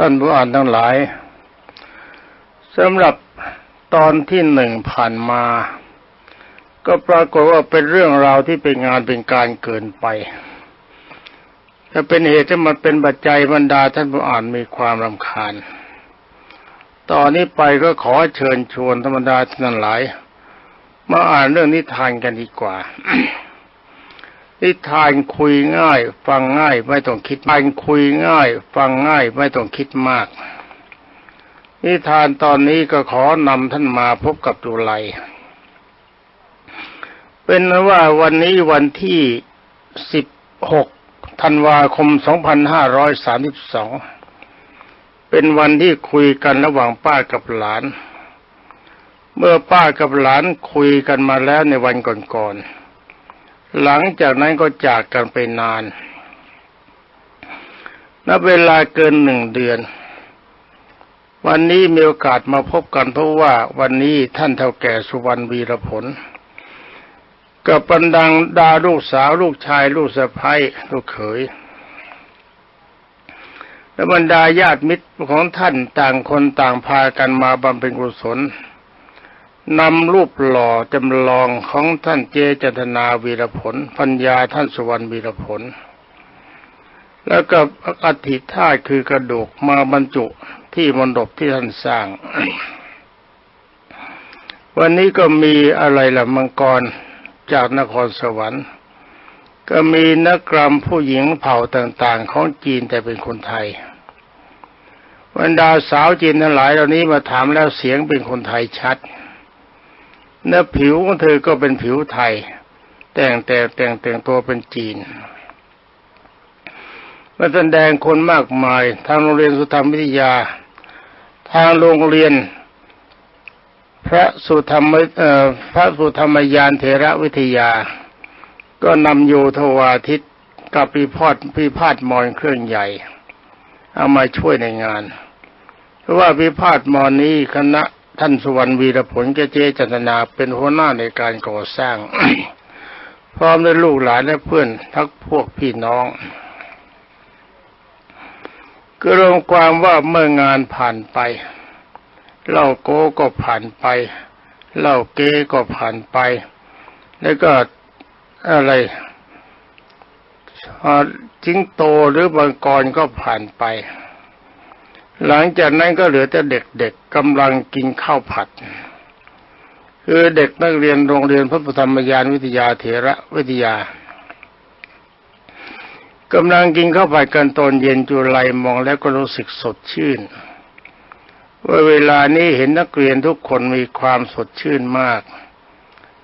ท่านผู้อ่านทั้งหลายสำหรับตอนที่หนึ่งผ่านมา ก็ปรากฏว่าเป็นเรื่องราวที่เป็นงานเป็นการเกินไปถ้าเป็นเหตุที่มันเป็นปัจจัยบรรดาท่านผู้อ่านมีความรำคาญ ตอนนี้ไปก็ขอเชิญชวนธรรมดาท่านหลาย มาอ่านเรื่องนิทานกันดีกว่า นิทานคุยง่าย ฟังง่ายไม่ต้องคิดมันคุยง่าย ฟังง่ายไม่ต้องคิดมาก นิทานตอนนี้ก็ขอนำท่านมาพบกับจุไลเป็นว่าวันนี้วันที่สิบหกธันวาคมสองพันห้าร้อยสามสิบสองเป็นวันที่คุยกันระหว่างป้ากับหลาน เมื่อป้ากับหลานคุยกันมาแล้วในวันก่อนๆ หลังจากนั้นก็จากกันไปนานนับเวลาเกินหนึ่งเดือน วันนี้มีโอกาสมาพบกันเพราะว่าวันนี้ท่านเท่าแก่สุวรรณวีรผล กับปันดังดาลูกสาวลูกชายลูกสะพ้ยลูกเขยและบรรดาญาติมิตรของท่านต่างคนต่างพากันมาบำเพ็ญกุศล นำรูปหล่อจำลองของท่านเจจันนาวีรผลปัญญาท่านสุวรรณวีรผล แล้วก็อัฐิธาตุคือกระดูกมาบรรจุที่มณฑปที่ท่านสร้าง วันนี้ก็มีอะไรล่ะมังกรจากนครสวรรค์ ก็มีนักกรรมผู้หญิงเผ่าต่างๆ ของจีนแต่เป็นคนไทยบรรดาสาวจีนทั้งหลายเหล่านี้มาถามแล้วเสียงเป็นคนไทยชัด เนื้อผิวของเธอก็เป็นผิวไทย แต่งแต่แต่งแต่งตัวเป็นจีนมาแสดงคนมากมาย ทางโรงเรียนสุธรรมวิทยา ทางโรงเรียน พระสุธรรมพระสุธรรมยานเถระวิทยา ก็นำโยธวาทิตกับพิพาทพิพาทมอนเครื่องใหญ่ เอามาช่วยในงาน เพราะว่าพิพาทมอนนี้คณะ ท่านสุวรรณวีรผลเจเจจันทนาเป็นหัวหน้าในการก่อสร้าง พร้อมด้วยลูกหลานและเพื่อนทักพวกพี่น้องก็รวมความว่าเมื่องานผ่านไปเล่าโก้ก็ผ่านไปเล่าเก้ก็ผ่านไป แล้วก็อะไรจิงโตหรือบางกรก็ผ่านไป หลังจากนั้นก็เหลือแต่เด็กๆกำลังกินข้าวผัด คือเด็กนักเรียนโรงเรียนพระพุทธมยานวิทยาเถระวิทยากำลังกินข้าวผัดกันตอนเย็นจุไลมองแล้วก็รู้สึกสดชื่นว่าเวลานี้เห็นนักเรียนทุกคนมีความสดชื่นมาก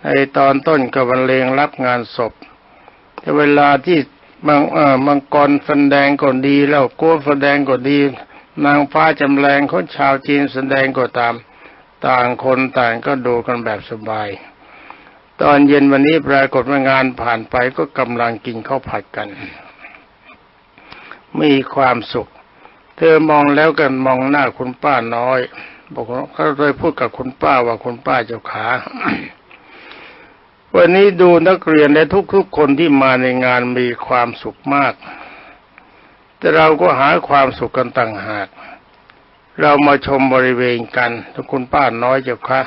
ในตอนต้นก็บรรเลงรับงานศพ แต่เวลาที่บางเออมังกรแสดงก็ดีแล้วโก้แสดงก็ดี นางฟ้าจำแรงคนชาวจีนแสดงก็ตาม ต่างคนต่างก็ดูกันแบบสบาย ตอนเย็นวันนี้ปรากฏว่างานผ่านไปก็กำลังกินข้าวผัดกันมีความสุข เธอมองแล้วกันมองหน้าคุณป้าน้อย บอกว่าเขาเลยพูดกับคุณป้าว่าคุณป้าเจ้าขา วันนี้ดูนักเรียนและทุกๆคนที่มาในงานมีความสุขมาก แต่เราก็หาความสุขกันต่างหาก เรามาชมบริเวณกันทุกคุณป้าน้อยเจ้าค่ะ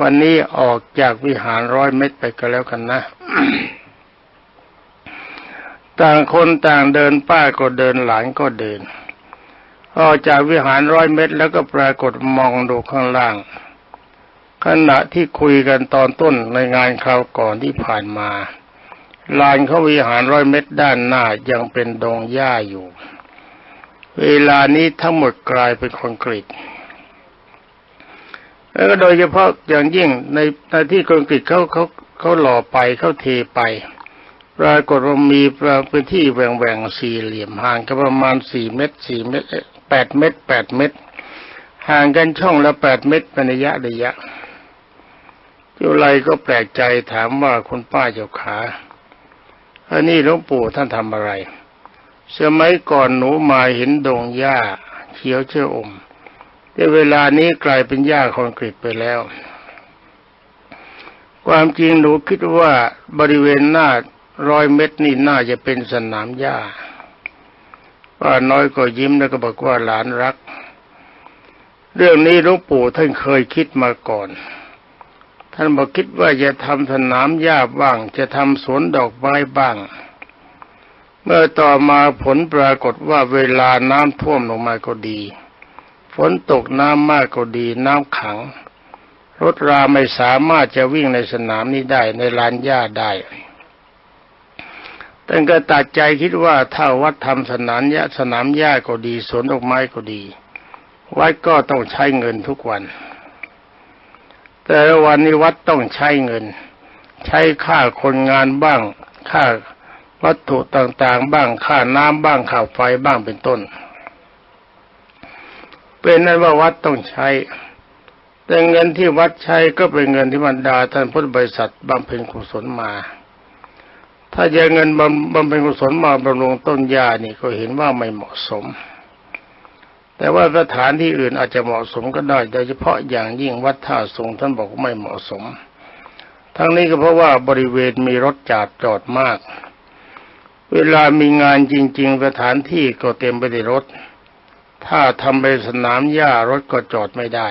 วันนี้ออกจากวิหารร้อยเมตรไปกันแล้วกันนะ ต่างคนต่างเดินป้าก็เดินหลานก็เดิน ออกจากวิหารร้อยเมตรแล้วก็ปรากฏมองดูข้างล่าง ขณะที่คุยกันตอนต้นในงานคราวก่อนที่ผ่านมา ลานเขาวิหารร้อยเมตรด้านหน้ายังเป็นดงหญ้าอยู่ เวลานี้ทั้งหมดกลายเป็นคอนกรีตแล้วก็โดยเฉพาะอย่างยิ่งในในที่คอนกรีตเขาเขาเขาหล่อไปเขาเทไป ปรากฏว่ามีพื้นที่แหว่งๆสี่เหลี่ยมห่างกันประมาณสี่เมตรสี่เมตรแปดเมตรแปดเมตร ห่างกันช่องละแปดเมตรเป็นระยะระยะจุไรก็แปลกใจถามว่าคุณป้าเจ้าขา อันนี้หลวงปู่ท่านทำอะไร สมัยก่อนหนูมาเห็นดงหญ้าเขียวเชื่ออมแต่เวลานี้กลายเป็นหญ้าคอนกรีตไปแล้ว ความจริงหนูคิดว่าบริเวณหน้าร้อยเมตรนี่น่าจะเป็นสนามหญ้าป้าน้อยก็ยิ้มแล้วก็บอกว่าหลานรัก เรื่องนี้หลวงปู่ท่านเคยคิดมาก่อน ท่านบอกคิดว่าจะทำสนามหญ้าบ้าง จะทำสวนดอกไม้บ้าง เมื่อต่อมาผลปรากฏว่าเวลาน้ำท่วมลงมาก็ดี ฝนตกน้ำมากก็ดี น้ำขัง รถราไม่สามารถจะวิ่งในสนามนี้ได้ในลานหญ้าได้ท่านก็ตัดใจคิดว่าถ้าวัดทำสนามหญ้าสนามหญ้าก็ดีสวนดอกไม้ก็ดีวัดก็ต้องใช้เงินทุกวัน แต่วันนี้วัดต้องใช้เงิน ใช้ค่าคนงานบ้าง ค่าวัตถุต่างๆ บ้างค่าน้ำบ้างค่าไฟบ้างเป็นต้น เป็นนั้นว่าวัดต้องใช้ แต่เงินที่วัดใช้ก็เป็นเงินที่บรรดาท่านพุทธบริษัทบำเพ็ญกุศลมา ถ้าจะเงินบำบำเพ็ญกุศลมาบำรุงต้นหญ้านี่ก็เห็นว่าไม่เหมาะสม แต่ว่าสถานที่อื่นอาจจะเหมาะสมก็ได้ โดยเฉพาะอย่างยิ่งวัดท่าทรงท่านบอกว่าไม่เหมาะสม ทั้งนี้ก็เพราะว่าบริเวณมีรถจอดจอดมาก เวลามีงานจริง ๆ สถานที่ก็เต็มไปด้วยรถ ถ้าทำเป็นสนามหญ้ารถก็จอดไม่ได้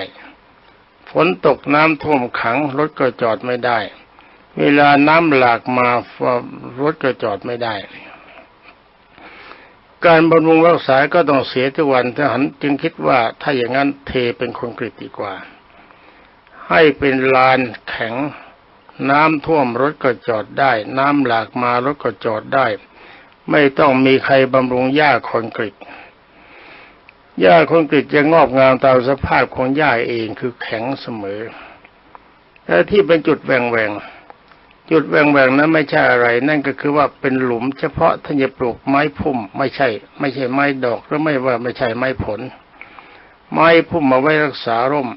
ฝนตกน้ำท่วมขังรถก็จอดไม่ได้ เวลาน้ำหลากมารถก็จอดไม่ได้ การบำรุงรักษาก็ต้องเสียทุกวันทหารจึงคิดว่าถ้าอย่างนั้นเทเป็นคอนกรีตดีกว่า ให้เป็นลานแข็ง น้ำท่วมรถก็จอดได้ น้ำหลากมารถก็จอดได้ ไม่ต้องมีใครบำรุงหญ้าคอนกรีตหญ้าคอนกรีตจะงอกงามตามสภาพของหญ้าเองคือแข็งเสมอและที่เป็นจุดแหว่งแหว่ง จุดแหว่งแหวงนั้นไม่ใช่อะไร นั่นก็คือว่าเป็นหลุม เฉพาะท่านจะปลูกไม้พุ่ม ไม่ใช่ ไม่ใช่ไม้ดอกหรือไม่ว่าไม่ใช่ไม้ผล ไม้พุ่มมาไว้รักษาร่ม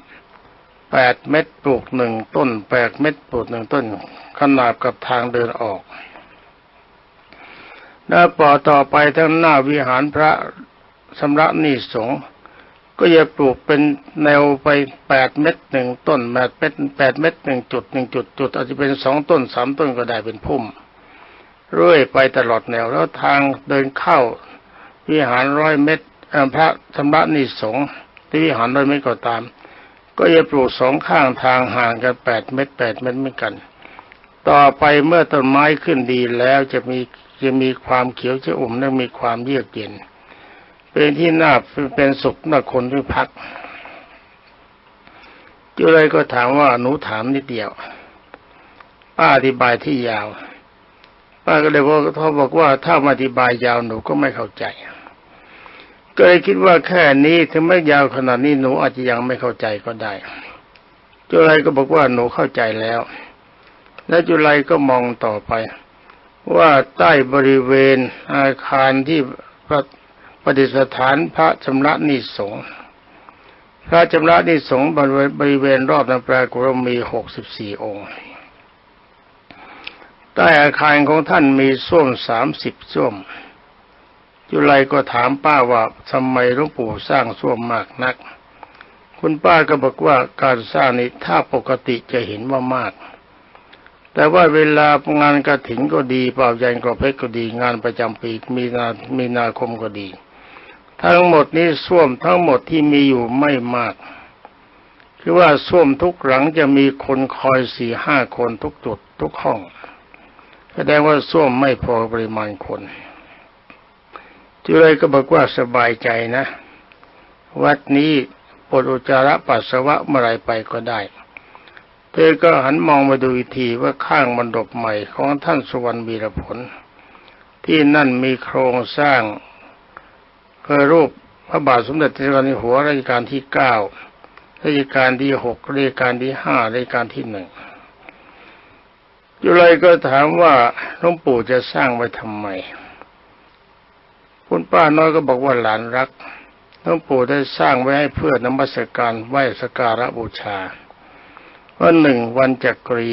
แปดเม็ดปลูกหนึ่งต้นแปดเม็ดปลูกหนึ่งต้น ขนาบกับทางเดินออกแล้วป่อต่อไปทั้งหน้าวิหารพระสำระนิสงฆ์ ก็จะปลูกเป็นแนวไปแปดเม็ดหนึ่งต้นแปดเม็ดแปดเม็ดหนึ่งจุดหนึ่งจุดจุดอาจจะเป็นสองต้นสามต้นก็ได้เป็นพุ่มเรื่อยไปตลอดแนวแล้วทางเดินเข้าวิหารร้อยเม็ดพระสำระนิสงฆ์ที่วิหารร้อยเม็ดก็ตาม ก็จะปลูกสองข้างทางห่างกันแปดเม็ดแปดเม็ดเหมือนกัน ต่อไปเมื่อต้นไม้ขึ้นดีแล้วจะมีจะมีความเขียวชอุ่มและมีความเยือกเย็น เป็นที่น่าเป็นสุขน่าคนที่พักจุไรก็ถามว่าหนูถามนิดเดียว ป้าอธิบายที่ยาว ป้าก็เลยบอกเขาบอกว่าถ้าอธิบายยาวหนูก็ไม่เข้าใจ ก็เลยคิดว่าแค่นี้ถึงไม่ยาวขนาดนี้หนูอาจจะยังไม่เข้าใจก็ได้ จุไรก็บอกว่าหนูเข้าใจแล้ว แล้วจุไรก็มองต่อไป ว่าใต้บริเวณอาคารที่ ประดิษฐานพระชำระนิสงฆ์พระชำระนิสงฆ์บริเวณรอบนั้นปรากฏว่ามีหกสิบสี่องค์ใต้อาคารของท่านมีส้วมสามสิบส้วม จุไรก็ถามป้าว่าทำไมหลวงปู่สร้างส้วมมากนัก คุณป้าก็บอกว่าการสร้างนี้ถ้าปกติจะเห็นว่ามาก แต่ว่าเวลางานกระถิ่นก็ดีเป่ายันกระเพชรก็ดีงานประจำปีมีนามีนาคมก็ดี ทั้งหมดนี้ส้วมทั้งหมดที่มีอยู่ไม่มาก คือว่าส้วมทุกหลังจะมีคนคอยสี่ห้าคนทุกจุดทุกห้อง แสดงว่าส้วมไม่พอปริมาณคนจุเลยก็บอกว่าสบายใจนะ วัดนี้ปวดอุจจาระปัสสาวะเมื่อไรไปก็ได้ เธอก็หันมองมาดูอีกทีว่าข้างมันดบใหม่ของท่านสุวรรณวีรผล ที่นั่นมีโครงสร้าง เพื่อรูปพระบาทสมเด็จพระเจ้าอยู่หัวรัชกาลที่เก้ารัชกาลที่หกรัชกาลที่ห้ารัชกาลที่หนึ่งจุเลยก็ถามว่าหลวงปู่จะสร้างไว้ทำไม คุณป้าน้อยก็บอกว่าหลานรักหลวงปู่ได้สร้างไว้ให้เพื่อนมัสการไหว้สการะบูชาวันหนึ่งวันจักรี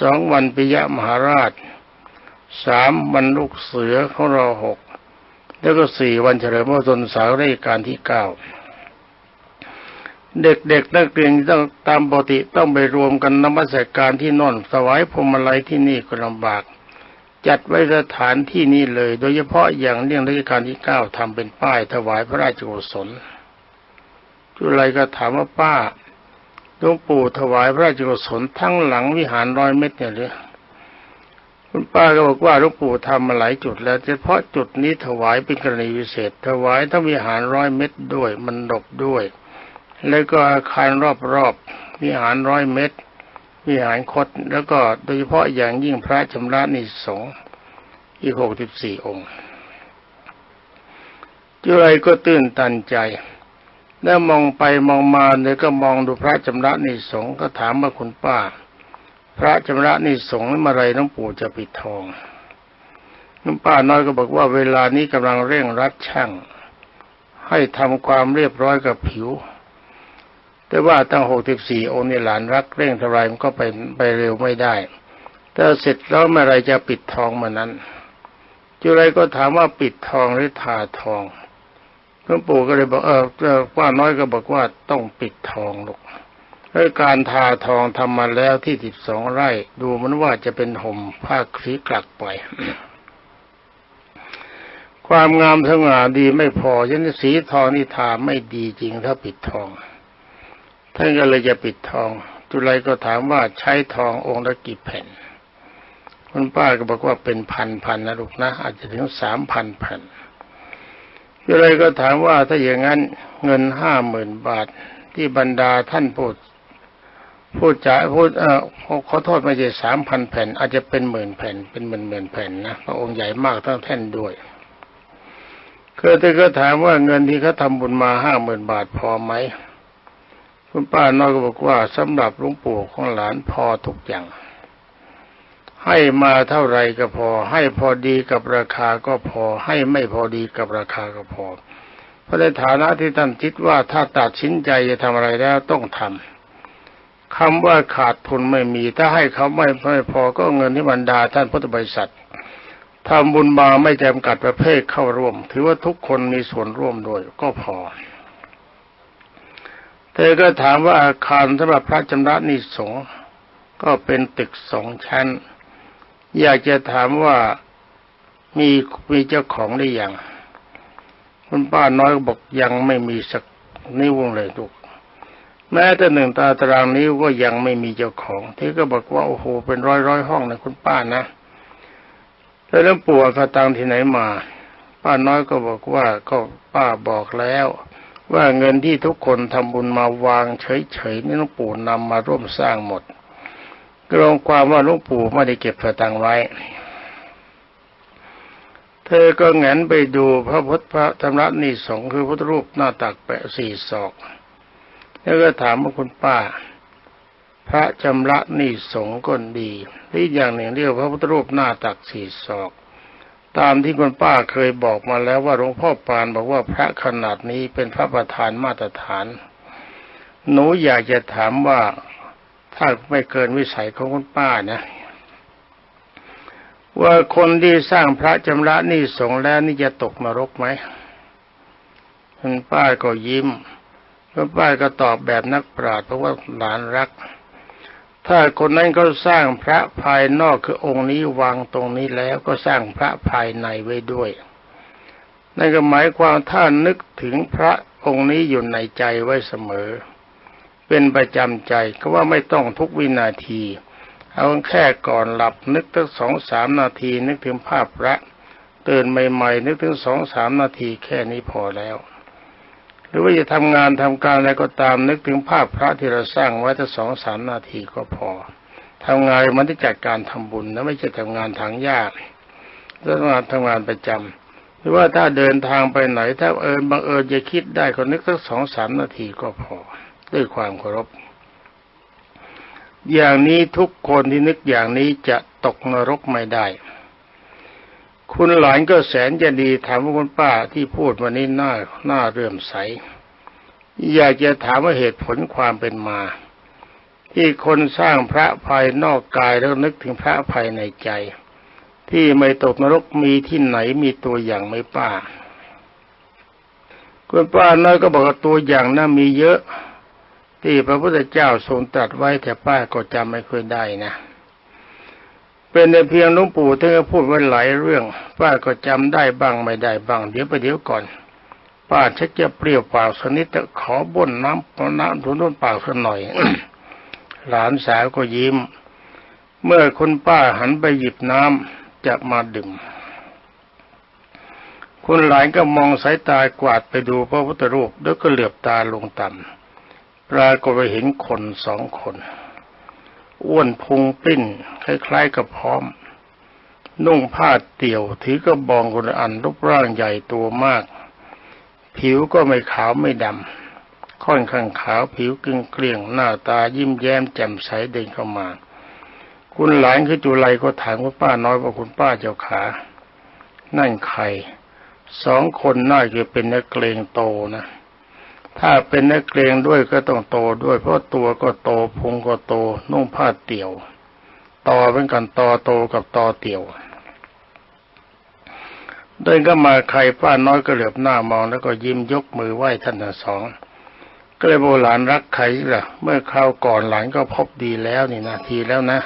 สองวันปิยมหาราชสามวันลูกเสือของเราหก แล้วก็สี่วันเฉลิมพระชนสาวราชการที่เก้าเด็กๆนักเรียนต้องตามปกติต้องไปรวมกันนมัสการที่นอนสวายพวงมาลัยที่นี่ก็ลำบาก จัดไว้สถานที่นี้เลย โดยเฉพาะอย่างเรื่องรัชกาลที่เก้าทำเป็นป้ายถวายพระราชกุศลจุไรก็ถามว่าป้าหลวงปู่ถวายพระราชกุศลทั้งหลังวิหารร้อยเมตรเนี่ยหรือ ป้าก็บอกว่าหลวงปู่ทำมาหลายจุดแล้วเฉพาะจุดนี้ถวายเป็นกรณีพิเศษ ถวายทั้งวิหารร้อยเมตรด้วย มันดบด้วย แล้วก็อาคารรอบๆวิหารร้อยเมตรวิหารคดแล้วก็โดยเฉพาะอย่างยิ่งพระชำระนิสงฆ์อีกหกสิบสี่องค์จุไรก็ตื่นตันใจแล้วมองไปมองมาเนี่ยก็มองดูพระชำระนิสงฆ์ก็ถามว่าคุณป้า พระชำระนิสงฆ์เมื่อไรน้องปู่จะปิดทองน้องป้าน้อยก็บอกว่าเวลานี้กำลังเร่งรัดช่าง ให้ทำความเรียบร้อยกับผิว แต่ว่าตั้งหกสิบสี่องค์นี่หลานรักเร่งเท่าไรมันก็ไปไปเร็วไม่ได้ถ้าเสร็จแล้วเมื่อไรจะปิดทองมื่อนั้นจุไรก็ถามว่าปิดทองหรือทาทองหลวงปู่ก็เลยบอกเออเออป้าน้อยก็บอกว่าต้องปิดทองลูก แล้วการทาทองทำมาแล้วที่สิบสองไร่ ดูมันว่าจะเป็นห่มผ้าคลีกลักไปความงามสง่าดีไม่พอยันสีทองนี่ทาไม่ดีจริงถ้าปิดทองท่านก็เลยจะปิดทอง จุไรก็ถามว่าใช้ทององค์ละกี่แผ่นคุณป้าก็บอกว่าเป็นพันพันนะลูกนะ อาจจะถึงสามพันแผ่นจุไรก็ถามว่าถ้าอย่างนั้นเงินห้าหมื่นบาทที่บรรดาท่านพูด พูดจะพูดเออขอโทษไม่ใช่สามพันแผ่น อาจจะเป็นหมื่นแผ่น เป็นหมื่นหมื่นแผ่นนะพระองค์ใหญ่มากทั้งแท่นด้วยคือที่ก็ถามว่าเงินที่เขาทำบุญมาห้าหมื่นบาทพอไหมคุณป้าน้อยก็บอกว่าสำหรับหลวงปู่ของหลานพอทุกอย่าง ให้มาเท่าไรก็พอ ให้พอดีกับราคาก็พอ ให้ไม่พอดีกับราคาก็พอเพราะในฐานะที่ท่านคิดว่าถ้าตัดสินใจจะทำอะไรแล้วต้องทำ คำว่าขาดทุนไม่มี ถ้าให้เขาไม่ไม่พอก็เงินที่บรรดาท่านพุทธบริษัททำบุญมาไม่จำกัดประเภทเข้าร่วม ถือว่าทุกคนมีส่วนร่วมด้วยก็พอ เธอก็ถามว่าอาคารสำหรับพระจำระนิสงฆ์ก็เป็นตึกสองชั้น อยากจะถามว่ามีมีเจ้าของได้ยังคุณป้าน้อยบอกยังไม่มีสักนิ้วเลยทุก แม้แต่หนึ่งตาตารางนิ้วก็ยังไม่มีเจ้าของเธอก็บอกว่าโอ้โหเป็นร้อยร้อยห้องนะคุณป้านะแล้วหลวงปู่เอาตังค์ที่ไหนมา ป้าน้อยก็บอกว่าก็ป้าบอกแล้ว ว่าเงินที่ทุกคนทำบุญมาวางเฉยๆนี่หลวงปู่นำมาร่วมสร้างหมดก็ลงความว่าหลวงปู่ไม่ได้เก็บสตังค์ไว้ เธอก็แงนไปดูพระพุทธพระธรรมนิสงฆ์คือพุทธรูปหน้าตักแปะสี่ศอก แล้วก็ถามว่าคุณป้า พระจำระนิสงก็ดีหรืออย่างหนึ่งเรียกพระพุทธรูปหน้าตักสี่ศอก ตามที่คุณป้าเคยบอกมาแล้วว่าหลวงพ่อปานบอกว่าพระขนาดนี้เป็นพระประธานมาตรฐาน หนูอยากจะถามว่าถ้าไม่เกินวิสัยของคุณป้านะว่าคนที่สร้างพระจำระนี่สงแล้วนี่จะตกนรกไหมคุณป้าก็ยิ้ม คุณป้าก็ตอบแบบนักปราชญ์เพราะว่าหลานรัก ถ้าคนนั้นเขาสร้างพระภายนอกคือองค์นี้วางตรงนี้แล้วก็สร้างพระภายในไว้ด้วยนั่นก็หมายความถ้านึกถึงพระองค์นี้อยู่ในใจไว้เสมอ เป็นประจำใจก็ว่าไม่ต้องทุกวินาที เอาแค่ก่อนหลับนึกตั้งสองสามนาทีนึกถึงภาพพระตื่นใหม่ๆนึกถึงสองสามนาทีแค่นี้พอแล้ว รือว่าจะทำงานทำการอะไรก็ตามนึกถึงภาพพระที่เราสร้างไว้ตั้งสองสามนาทีก็พอทำงานมันที่จัดการทำบุญนะไม่ใช่ทำงานทางยากทำงานทำงานประจำหรือว่าถ้าเดินทางไปไหน ถ้าเอิญบังเอิญจะคิดได้ก็นึกสักสองสามนาทีก็พอ ด้วยความเคารพ อย่างนี้ทุกคนที่นึกอย่างนี้จะตกนรกไม่ได้ คุณหลานก็แสนจะดีถามว่าคุณป้าที่พูดวันนี้น่าน่าเรื่มใส อยากจะถามว่าเหตุผลความเป็นมา ที่คนสร้างพระภายนอกกายแล้วนึกถึงพระภายในใจ ที่ไม่ตกนรกมีที่ไหนมีตัวอย่างไหมป้าคุณป้าน้อยก็บอกว่าตัวอย่างน่ามีเยอะ ที่พระพุทธเจ้าทรงตรัสไว้แต่ป้าก็จำไม่ค่อยได้นะ เป็นแต่เพียงหลวงปู่ท่านก็พูดไว้หลายเรื่อง ป้าก็จำได้บ้างไม่ได้บ้าง เดี๋ยวไปเดี๋ยวก่อน ป้าชักจะเปรี้ยวปากสนิดแต่ขอบ่นน้ำน้ำทุนต้นปากสักหน่อย หลานสาวก็ยิ้ม เมื่อคุณป้าหันไปหยิบน้ำจะมาดื่มคุณหลานก็มองสายตากวาดไปดูพระพุทธรูปแล้วก็เหลือบตาลงต่ำปรากฏไปเห็นคนสองคน อ้วนพุงปิ้น คล้ายๆกับพร้อม นุ่งผ้าเตี่ยว ถือกระบองคนละอันรูปร่างใหญ่ตัวมาก ผิวก็ไม่ขาวไม่ดำค่อนข้างขาวผิวกึ่งเกลี้ยงหน้าตายิ้มแย้มแจ่มใสเดินเข้ามา คุณหลานคือจุไลก็ถามว่าป้าน้อยว่าคุณป้าเจ้าขา นั่นใครสองคนน่าจะเป็นนักเกรงโตนะ ถ้าเป็นนักเกรงด้วยก็ต้องโตด้วย เพราะตัวก็โตพุงก็โตนุ่งผ้าเตี่ยวต่อเป็นกันต่อโตกับต่อเตี่ยวเดินก็มาใครป้าน้อยก็เหลือบหน้ามองแล้วก็ยิ้มยกมือไหว้ท่านทั้งสอง ก็เลยโบหลานรักใครล่ะ เมื่อคราวก่อนหลานก็พบดีแล้วนี่นาทีแล้วนะ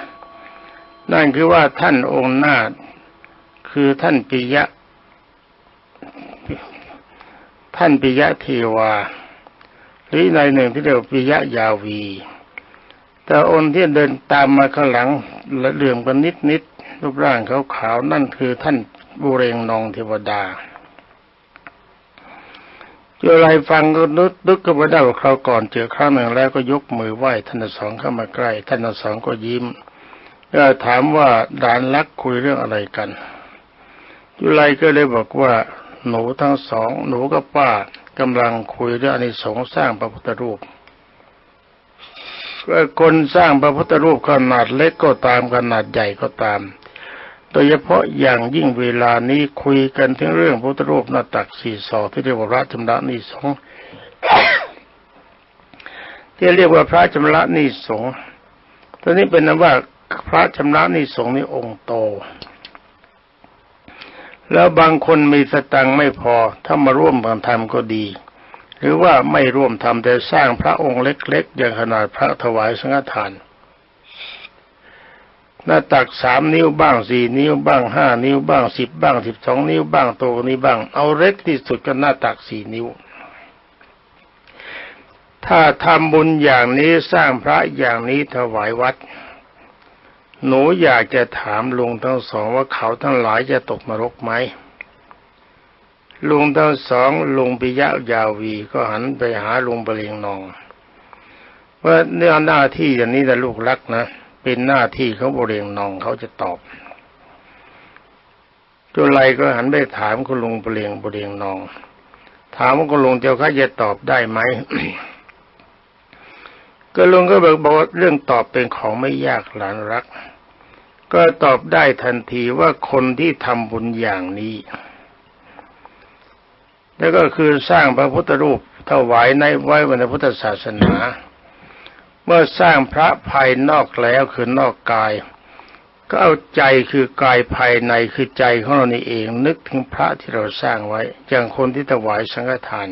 นั่นคือว่าท่านองค์นาถคือท่านปิยะ ท่านปิยะเทวา หรือในหนึ่งที่เรียกวิยะยาวี แต่องค์ที่เดินตามมาข้างหลังและเหลื่อมกันนิดนิดๆรูปร่างขาวๆนั่นคือท่านบุเรงนองเทวดาเจออะไรฟังก็นึกนึกก็ไม่ได้ว่าคราวก่อนเจอครั้งหนึ่งแล้วก็ยกมือไหว้ท่านทั้งสองเข้ามาใกล้ ท่านทั้งสองก็ยิ้มก็ถามว่าดานลักคุยเรื่องอะไรกันจุไลก็เลยบอกว่า หนูทั้งสอง หนูกับป้า กำลังคุยเรื่องอานิสงส์สร้างพระพุทธรูปคนสร้างพระพุทธรูปขนาดเล็กก็ตามขนาดใหญ่ก็ตาม โดยเฉพาะอย่างยิ่งเวลานี้คุยกันถึงเรื่องพระพุทธรูปหน้าตักสี่ศอกที่เรียกว่าพระชำระนิสงส์ที่เรียกว่าพระชำระนิสงส์ตอนนี้เป็นนว่าพระชำระนิสงส์นี่องค์โต แล้วบางคนมีสตังค์ไม่พอถ้ามาร่วมกันทำก็ดี หรือว่าไม่ร่วมทำแต่สร้างพระองค์เล็กๆ อย่างขนาดพระถวายสังฆทาน หน้าตักสามนิ้วบ้างสี่นิ้วบ้างห้านิ้วบ้างสิบบ้างสิบสองนิ้วบ้างโตกว่านี้บ้าง เอาเล็กที่สุดก็หน้าตักสี่นิ้ว ถ้าทำบุญอย่างนี้สร้างพระอย่างนี้ถวายวัด หนูอยากจะถามลุงทั้งสองว่าเขาทั้งหลายจะตกนรกไหมลุงทั้งสองลุงปิยะยาวีก็หันไปหาลุงปะเลียงนองว่าเนื้อหน้าที่อย่างนี้แต่ลูกรักนะเป็นหน้าที่ของบริเรียงนองเขาจะตอบจุไลก็หันไปถามคุณลุงปะเลียงบริเรียงนอง ถามว่าคุณลุงเจ้าข้าจะตอบได้ไหม ก็ลุงก็บอกบอกว่าเรื่องตอบเป็นของไม่ยากหลานรัก ก็ตอบได้ทันทีว่าคนที่ทำบุญอย่างนี้ แล้วก็คือสร้างพระพุทธรูปถวายในไว้ในพุทธศาสนา เมื่อสร้างพระภายนอกแล้วคือนอกกายก็เอาใจคือกายภายในคือใจของเรานี่เองนึกถึงพระที่เราสร้างไว้อย่างคนที่ถวายสังฆทาน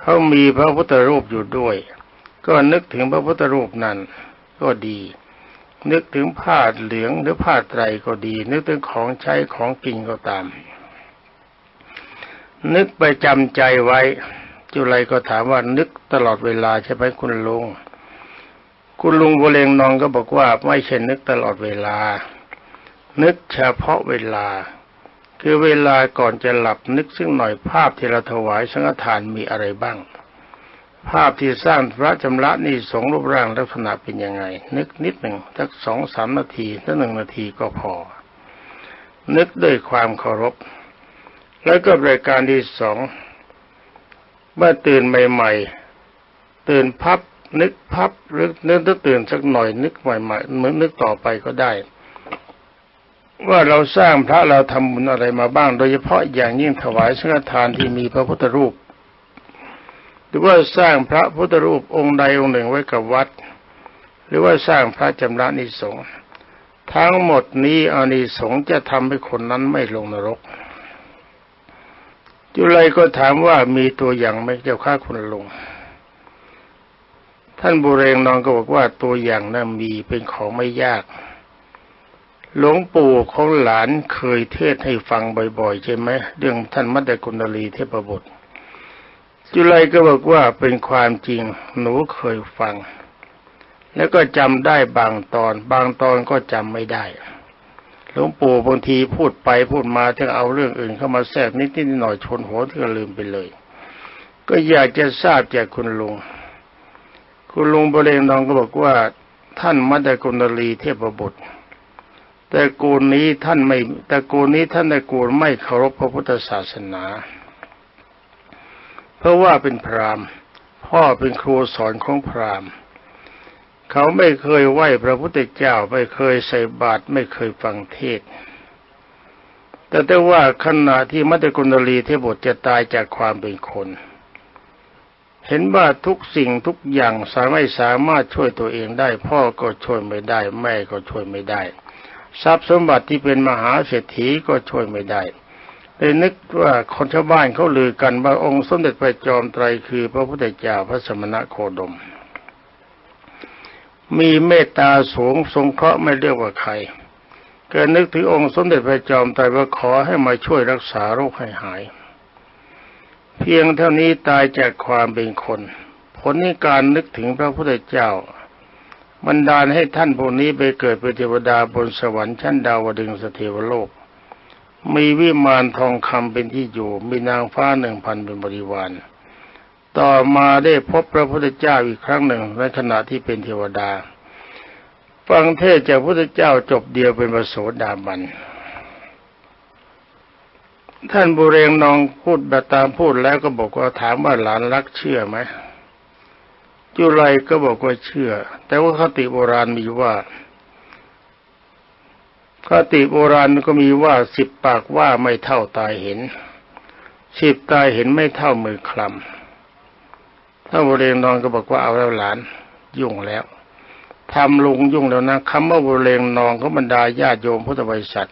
เขามีพระพุทธรูปอยู่ด้วย ก็นึกถึงพระพุทธรูปนั้นก็ดี นึกถึงผ้าเหลืองหรือผ้าไตรก็ดี นึกถึงของใช้ของกินก็ตาม นึกไปจำใจไว้ จุไรก็ถามว่านึกตลอดเวลาใช่ไหมคุณลุงคุณลุงโบเลงนองก็บอกว่าไม่ใช่นึกตลอดเวลา นึกเฉพาะเวลา คือเวลาก่อนจะหลับนึกซึ่งหน่อยภาพที่เราถวายสังฆทานมีอะไรบ้าง ภาพที่สร้างพระจำละนี่สงรูปร่างลักษณะเป็นยังไง นึกนิดหนึ่งสักสองสามนาทีถ้าหนึ่งนาทีก็พอ นึกด้วยความเคารพ แล้วก็รายการที่สองเมื่อตื่นใหม่ๆ ตื่นพับ นึกพับหรือนึกถ้าตื่นสักหน่อย นึกใหม่ๆเหมือนนึกต่อไปก็ได้ ว่าเราสร้างพระเราทำบุญอะไรมาบ้าง โดยเฉพาะอย่างยิ่งถวายสังฆทานที่มีพระพุทธรูป หรือว่าสร้างพระพุทธรูปองค์ใดองค์หนึ่งไว้กับวัด หรือว่าสร้างพระจำระนิสงฆ์ทั้งหมดนี้อานิสงส์จะทำให้คนนั้นไม่ลงนรก จุไลก็ถามว่ามีตัวอย่างไหมเจ้าข้าคุณลุงท่านบุเรงนองก็บอกว่าตัวอย่างนั้นมีเป็นของไม่ยาก หลวงปู่ของหลานเคยเทศให้ฟังบ่อยๆ ใช่ไหมเรื่องท่านมัตตกุณลีเทพบุตร จุลัยก็บอกว่าเป็นความจริงหนูเคยฟัง แล้วก็จำได้บางตอน บางตอนก็จำไม่ได้หลวงปู่บางทีพูดไปพูดมาถึงเอาเรื่องอื่นเข้ามาแทรกนิดๆหน่อยๆชนหัวที่ก็ลืมไปเลย ก็อยากจะทราบจากคุณลุงคุณลุงบรเลงนองก็บอกว่าท่านมัตตกุณลีเทพบุตรแต่กูลนี้ท่านไม่แต่กูลนี้ท่านแต่กูลไม่เคารพพระพุทธศาสนา เพราะว่าเป็นพราหมณ์ พ่อเป็นครูสอนของพราหมณ์ เขาไม่เคยไหว้พระพุทธเจ้าไม่เคยใส่บาตรไม่เคยฟังเทศแต่แต่ว่าขณะที่มัตตกุณลีเทพบุตรจะตายจากความเป็นคน เห็นว่าทุกสิ่งทุกอย่างสามารถสามารถช่วยตัวเองได้ พ่อก็ช่วยไม่ได้ แม่ก็ช่วยไม่ได้ ทรัพย์สมบัติที่เป็นมหาเศรษฐีก็ช่วยไม่ได้ เลยนึกว่าคนชาวบ้านเขาลือกันว่าองค์สมเด็จพระจอมไตรคือพระพุทธเจ้าพระสมณะโคดม มีเมตตาสูงสงเคราะห์ไม่เรียกว่าใครเกิดนึกถึงองค์สมเด็จพระจอมไตรว่าขอให้มาช่วยรักษาโรคให้หาย เพียงเท่านี้ตายจากความเป็นคน ผลในการนึกถึงพระพุทธเจ้าบันดาลให้ท่านพวกนี้ไปเกิดเป็นเทวดาบนสวรรค์ชั้นดาวดึงสเทวโลก มีวิมานทองคำเป็นที่อยู่ มีนางฟ้าหนึ่งพันเป็นบริวาร ต่อมาได้พบพระพุทธเจ้าอีกครั้งหนึ่งในขณะที่เป็นเทวดา ฟังเทศจากพระพุทธเจ้าจบเดียวเป็นประโสดาบัน ท่านบุเรงนองพูดแบบตามพูดแล้วก็บอกว่าถามว่าหลานรักเชื่อไหมจุไรก็บอกว่าเชื่อ แต่ว่าคติโบราณมีว่า คติโบราณก็มีว่าสิบปากว่าไม่เท่าตายเห็นสิบตายเห็นไม่เท่ามือคลำถ้าบุเรงนองก็บอกว่าเอาแล้วหลานยุ่งแล้วทำลุงยุ่งแล้วนะคำว่าบุเรงนองก็บรรดาญาติโยมพุทธบริษัท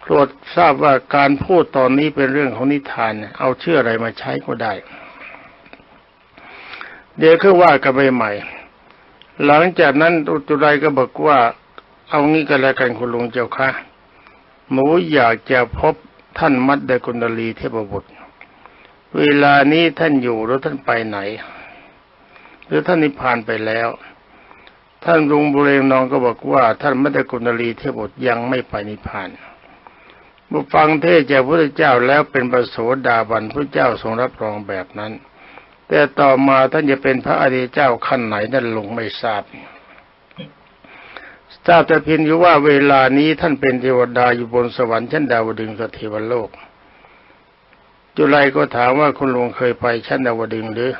โปรดทราบว่าการพูดตอนนี้เป็นเรื่องของนิทาน เอาเชื่ออะไรมาใช้ก็ได้ เดี๋ยวคือว่ากันไปใหม่ หลังจากนั้นอุตุไรก็บอกว่า เอางี้ก็แล้วกันคุณลุงเจ้าค่ะหมูอยากจะพบท่านมัดเดกุณลีเทพบุตร เวลานี้ท่านอยู่หรือท่านไปไหน หรือท่านนิพพานไปแล้ว ท่านลุงบุเรงนองก็บอกว่า ท่านมัดเดกุณลีเทพบุตรยังไม่ไปนิพพานเมื่อฟังเทศจากพระเจ้าแล้วเป็นประโสดาบันพระเจ้าทรงรับรองแบบนั้น แต่ต่อมาท่านจะเป็นพระอริยเจ้าขั้นไหนนั่นลุงไม่ทราบ ทราบแต่เพียงอยู่ว่าเวลานี้ท่านเป็นเทวดาอยู่บนสวรรค์ชั้นดาวดึงสเทวโลก จุไลก็ถามว่าคุณลุงเคยไปชั้นดาวดึงหรือ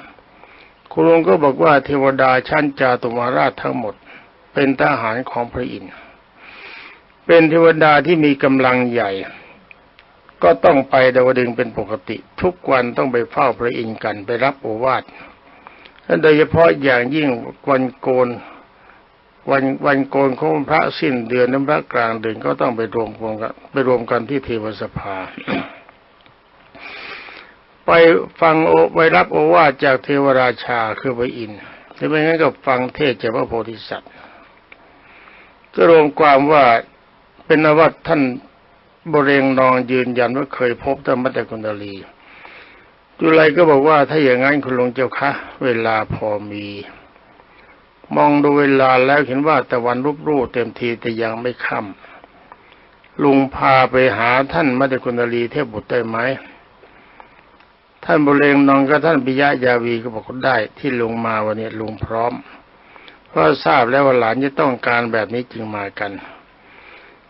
คุณลุงก็บอกว่าเทวดาชั้นจาตุมาราชทั้งหมด เป็นทหารของพระอินทร์เป็นเทวดาที่มีกำลังใหญ่ ก็ต้องไปดาวดึงเป็นปกติ ทุกวันต้องไปเฝ้าพระอินทร์กันไปรับโอวาทโดยเฉพาะอย่างยิ่งวันโกน วันวันโกนของพระสิ้นเดือนน้ำพระกลางเดือนก็ต้องไปรวมกันไปรวมกันที่เทวสภา ไปฟังโอไปรับโอวาทจากเทวราชาคือพระอินทร์ถ้าไม่งั้นก็ฟังเทศจากพระโพธิสัตว์ ก็รวมความว่าเป็นนวัตท่านบริเรงนองยืนยันว่าเคยพบธรรมตกุณลีจุไลก็บอกว่าถ้าอย่างนั้นคุณลุงเจ้าคะ เวลาพอมี มองดูเวลาแล้วเห็นว่าตะวันรุบรูเต็มทีแต่ยังไม่ค่ำลุงพาไปหาท่านมัตตกุณลีเทพบุตรได้ไหมท่านบุเรงนองกับท่านปิยะยาวีก็บอกได้ ที่ลุงมาวันนี้ลุงพร้อม เพราะทราบแล้วว่าหลานจะต้องการแบบนี้จึงมากัน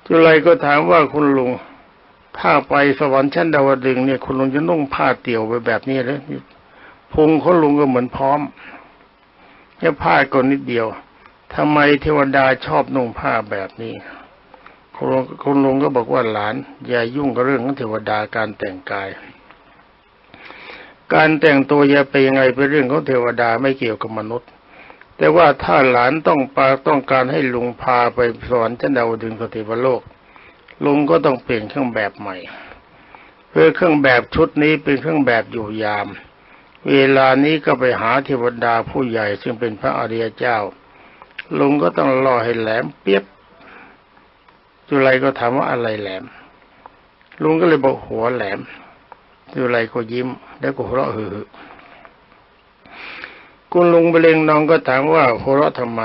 จุไรก็ถามว่าคุณลุงถ้าไปสวรรค์ชั้นดาวดึงเนี่ยคุณลุงจะนุ่งผ้าเตี่ยวไปแบบนี้เลยพุงของลุงก็เหมือนพร้อม แค่ผ้าก่อนนิดเดียวทำไมเทวดาชอบนุ่งผ้าแบบนี้คุณลุงก็บอกว่าหลาน อย่ายุ่งกับเรื่องของเทวดาการแต่งกาย การแต่งตัวอย่าไปยังไงเป็นเรื่องของเทวดาไม่เกี่ยวกับมนุษย์ แต่ว่าถ้าหลานต้องปาต้องการให้ลุงพาไปสอนชั้นดาวดึงสติวโลก ลุงก็ต้องเปลี่ยนเครื่องแบบใหม่ เพื่อเครื่องแบบชุดนี้เป็นเครื่องแบบอยู่ยาม เวลานี้ก็ไปหาเทวดาผู้ใหญ่ซึ่งเป็นพระอริยเจ้า ลุงก็ต้องรอให้แหลมเปียบจุไรก็ถามว่าอะไรแหลม ลุงก็เลยบอกหัวแหลมจุไรก็ยิ้ม แล้วก็หัวเราะฮือคุณลุงเบลงน้องก็ถามว่าหัวเราะทำไม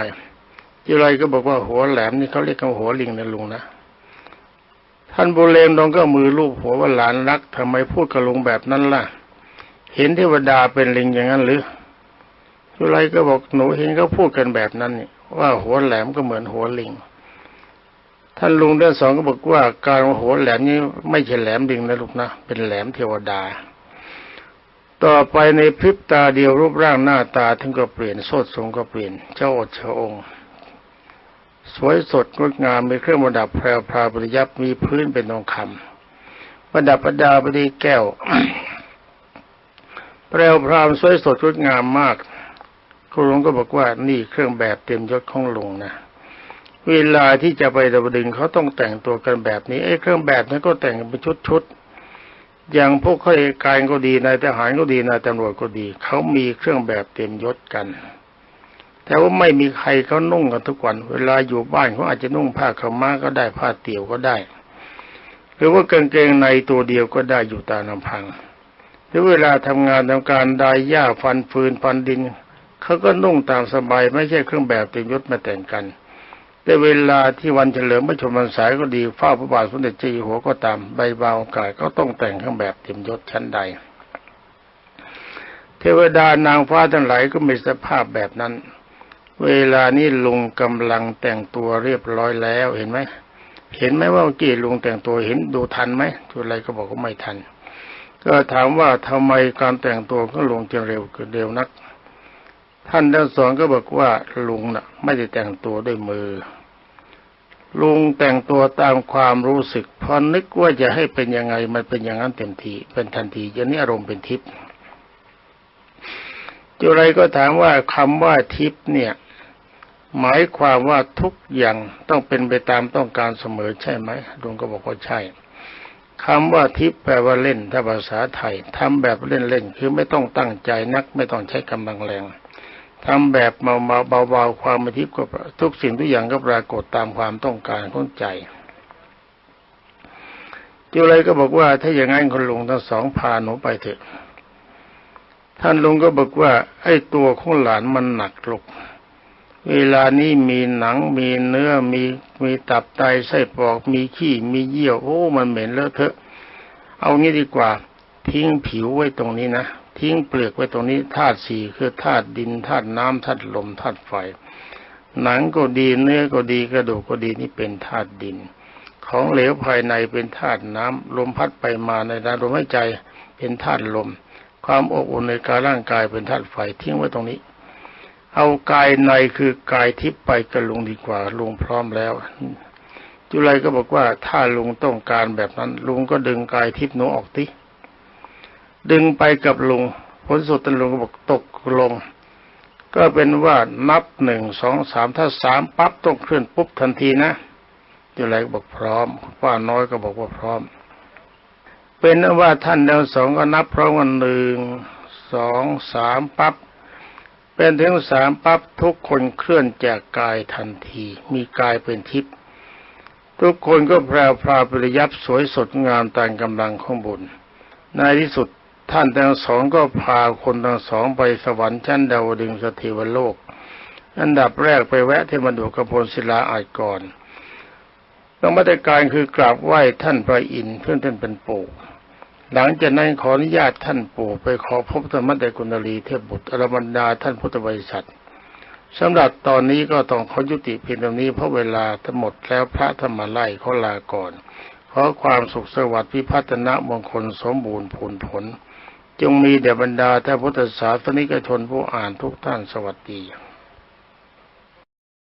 จุไรก็บอกว่าหัวแหลมนี่เขาเรียกกันหัวลิงนะลุงนะท่านบุเรงน้องก็มือลูบหัวว่าหลานรักทำไมพูดกับลุงแบบนั้นล่ะ เห็นเทวดาเป็นลิงอย่างนั้นหรือจุไรก็บอกหนูเห็นเขาพูดกันแบบนั้นนี่ว่าหัวแหลมก็เหมือนหัวลิง ท่านลุงเดือนสองก็บอกว่าการหัวแหลมนี้ไม่ใช่แหลมดิงนะลูกนะ เป็นแหลมเทวดา ต่อไปในพริบตาเดียวรูปร่างหน้าตาถึงก็เปลี่ยนโสดทรงก็เปลี่ยน เจ้าอดเชองสวยสดงดงามมีเครื่องประดับแพรวพราวปริยับมีพื้นเป็นทองคำประดับประดาไปด้วยแก้ว แพรวพราวสวยสดงดงามมากคุณลุงก็บอกว่านี่เครื่องแบบเต็มยศของลุงนะเวลาที่จะไปดาวดึงเขาต้องแต่งตัวกันแบบนี้ไอ้เครื่องแบบนั้นก็แต่งเป็นชุดๆอย่างพวกข้าราชการก็ดีนายทหารก็ดีนายตำรวจก็ดีเขามีเครื่องแบบเต็มยศกัน แต่ว่าไม่มีใครเขานุ่งกันทุกวัน เวลาอยู่บ้านเขาอาจจะนุ่งผ้าขาวม้าก็ได้ผ้าเตี่ยวก็ได้ หรือว่ากางเกงในตัวเดียวก็ได้อยู่ตามลำพัง หรือเวลาทำงานทำการดายหญ้าฟันฟืนฟันดินเขาก็นุ่งตามสบายไม่ใช่เครื่องแบบเต็มยศมาแต่งกัน แต่เวลาที่วันเฉลิมพระชนมพรรษาก็ดีเฝ้าพระบาทสมเด็จเจ้าอยู่หัวก็ตามใบเบากาสก็ต้องแต่งเครื่องแบบเต็มยศชั้นใด เทวดานางฟ้าทั้งหลายก็มีสภาพแบบนั้น เวลานี้ลุงกำลังแต่งตัวเรียบร้อยแล้วเห็นไหมเห็นไหมว่าเมื่อกี้ลุงแต่งตัวเห็นดูทันไหมทุกอะไรก็บอกว่าไม่ทัน ก็ถามว่าทำไมการแต่งตัวของลุงจึงเร็วเกินเร็วนัก ท่านทั้งสองก็บอกว่าลุงน่ะ ไม่ได้แต่งตัวด้วยมือ ลุงแต่งตัวตามความรู้สึกพอนึกว่าจะให้เป็นยังไงมันเป็นอย่างนั้นเต็มทีเป็นทันทีอย่างนี้อารมณ์เป็นทิพย์จุไรก็ถามว่าคำว่าทิพย์เนี่ย หมายความว่าทุกอย่างต้องเป็นไปตามต้องการเสมอใช่ไหมลุงก็บอกว่าใช่ คำว่าทิพย์แปลว่าเล่นถ้าภาษาไทยทำแบบเล่นๆคือไม่ต้องตั้งใจนัก ไม่ต้องใช้กำลังแรงทำแบบเมาๆเบาๆความทิพย์ก็ทุกสิ่งทุกอย่างก็ปรากฏตามความต้องการของใจจุไรก็บอกว่าถ้าอย่างนั้นคนลุงทั้งสองพาหนูไปเถอะ ท่านลุงก็บอกว่าไอ้ตัวของหลานมันหนักลูก เวลานี้มีหนังมีเนื้อมีมีตับไตไส้ปอกมีขี้มีเยี่ยวโอ้ มันเหม็นเลอะเทอะ เอางี้ดีกว่า ทิ้งผิวไว้ตรงนี้นะทิ้งเปลือกไว้ตรงนี้ธาตุสี่คือธาตุดินธาตุน้ำธาตุลมธาตุไฟ หนังก็ดีเนื้อก็ดีกระดูกก็ดีนี่เป็นธาตุดิน ของเหลวภายในเป็นธาตุน้ำลมพัดไปมาในลมหายใจเป็นธาตุลม ความอบอุ่นในกายร่างกายเป็นธาตุไฟทิ้งไว้ตรงนี้ เอากายในคือกายทิพย์ไปกับลุงดีกว่าลุงพร้อมแล้ว จุไรก็บอกว่าถ้าลุงต้องการแบบนั้น ลุงก็ดึงกายทิพย์หนูออกทีดึงไปกับลุงผลสุดตลุงก็บอกตกลง ก็เป็นว่านับหนึ่งสองสามถ้าสามปั๊บต้องเคลื่อนปุ๊บทันทีนะจุไรก็บอกพร้อมป้าน้อยก็บอกว่าพร้อม เป็นว่าท่านเดวสองก็นับพร้อมกันหนึ่งสองสามปั๊บ เป็นถึงสามปั๊บทุกคนเคลื่อนจากกายทันที มีกายเป็นทิพย์ทุกคนก็แพรวพราปริยับสวยสดงามตามกำลังของบุญในที่สุดท่านทั้งสองก็พาคนทั้งสองไปสวรรค์ชั้นดาวดึงสถิวโลก อันดับแรกไปแวะที่มดุกพลศิลาอาจก่อนต้องมาตรการคือกราบไหว้ท่านพระอินทร์เพื่อนท่านเป็นปู่ หลังจากนั้นขออนุญาตท่านปู่ไปขอพบธรรมเดกุณลีเทพบุตรอรบรรดาท่านพุทธบริษัทสำหรับตอนนี้ก็ต้องขอยุติเพียงตรงนี้เพราะเวลาทั้งหมดแล้วพระธรรมไล่เขาลาก่อน ขอความสุขสวัสดิ์พิพัฒนะมงคลสมบูรณ์ผลผล จงมีแด่บรรดาท่านพุทธศาสนิกชนผู้อ่านทุกท่านสวัสดี